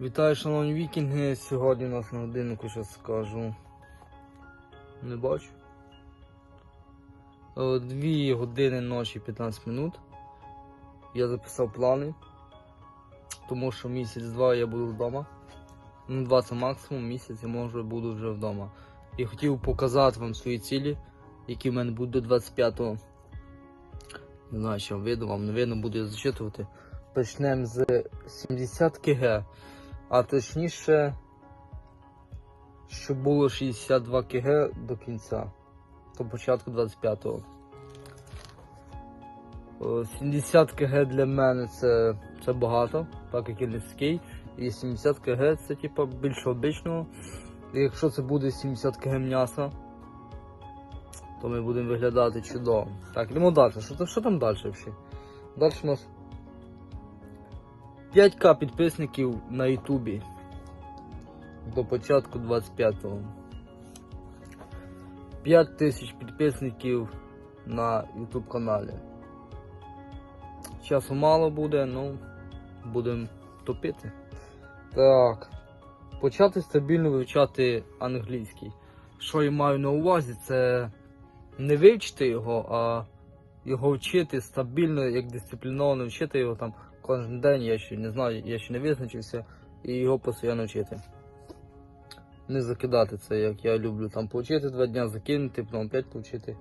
Вітаю, шановні вікінги. Сьогодні у нас на годиннику щось скажу. Не бачу. Е, Дві години ночі 15 минут. Я записав плани. Тому що місяць-два я буду вдома. Ну, два це максимум, місяць я може буду вже вдома. І хотів показати вам свої цілі, які в мене будуть до 25-го. Не знаю, що видно вам, не видно, буду я зачитувати. Почнемо з 70 кг, а точніше, щоб було 62 кг до кінця, до початку 25-го. 70 кг для мене це, це багато, так як я низький. І 70 кг це типа більше обичного. І якщо це буде 70 кг м'яса, то ми будемо виглядати чудово. Так, йдемо далі. Що, що там далі взагалі? Далі у нас 5к підписників на Ютубі до початку 25-го. 5 тисяч підписників на YouTube каналі. Часу мало буде, ну будемо топити. Так. Почати стабільно вивчати англійський. Що я маю на увазі, це не вивчити його, а його вчити стабільно, як дисципліновано вчити його там кожен день, я ще не знаю, я ще не визначився, і його постійно вчити. Не закидати це, як я люблю там повчити два дня, закинути, потім опять повчити.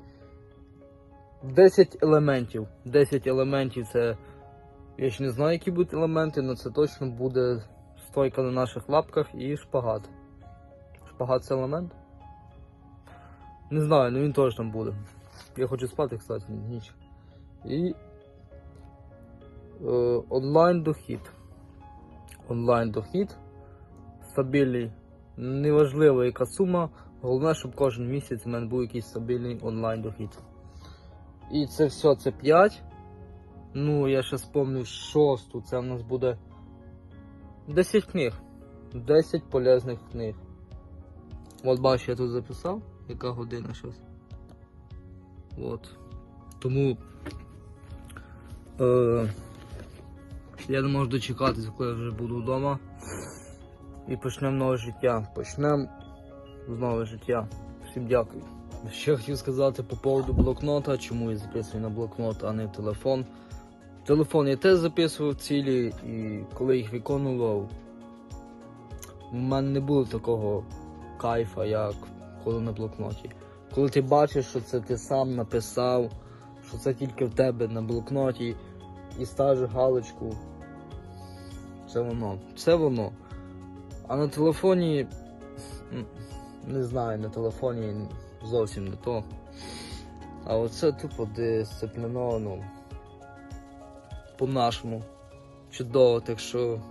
10 елементів. 10 елементів це. Я ще не знаю, які будуть елементи, але це точно буде стойка на наших лапках і шпагат. Шпагат це елемент? Не знаю, ну він там буде. Я хочу спати, кстати, ніч. І е, онлайн дохід. Онлайн дохід. Стабільний. Неважливо, яка сума. Головне, щоб кожен місяць у мене був якийсь стабільний онлайн дохід. І це все, це 5. Ну, я ще спомню шосту. Це в нас буде 10 книг. 10 полезних книг. От бачу, я тут записав, яка година зараз. От. Тому е, я не можу дочекатися, коли я вже буду вдома. І почнемо нове життя. Почнемо з нове життя. Всім дякую. Ще хотів сказати по поводу блокнота, чому я записую на блокнот, а не телефон. Телефон я теж записував цілі, і коли їх виконував, в мене не було такого кайфа, як коли на блокноті. Коли ти бачиш, що це ти сам написав, що це тільки в тебе на блокноті, і ставиш галочку, це воно. Це воно. А на телефоні, не знаю, на телефоні зовсім не то. А оце тупо дисципліновано по-нашому. Чудово, так що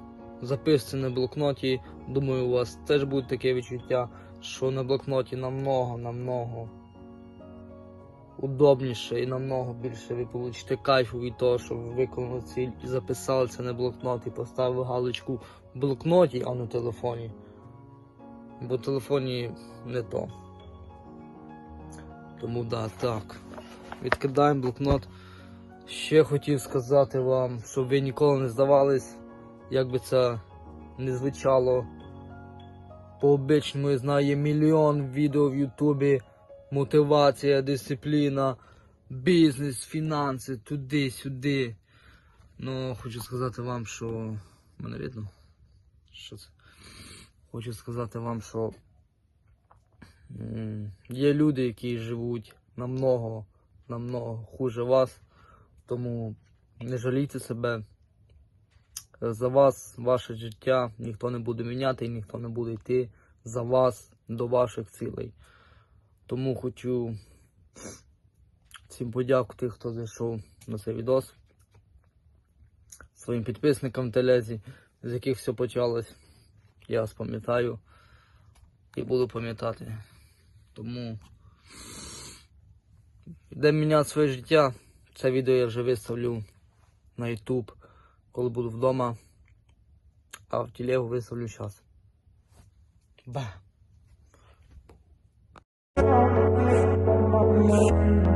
записуйте на блокноті. Думаю, у вас теж буде таке відчуття, що на блокноті намного, намного удобніше і намного більше ви получите кайфу від того, що ви виконали ціль і записали це на блокнот і поставили галочку в блокноті, а не в телефоні. Бо в телефоні не то. Тому да, так. Відкидаємо блокнот. Ще хотів сказати вам, щоб ви ніколи не здавались, як би це не звучало. По обичному я знаю є мільйон відео в Ютубі. Мотивація, дисципліна, бізнес, фінанси, туди-сюди. Ну, хочу сказати вам, що. Мене видно? Що це? Хочу сказати вам, що є люди, які живуть намного, намного хуже вас. Тому не жалійте себе. За вас, ваше життя ніхто не буде міняти і ніхто не буде йти за вас до ваших цілей. Тому хочу всім подякувати, хто зайшов на цей відос. Своїм підписникам телезі, з яких все почалось. Я вас пам'ятаю і буду пам'ятати. Тому йдемо міняти своє життя. Це відео я вже виставлю на YouTube, коли буду вдома. А в телегу виставлю зараз. Ба! Bye.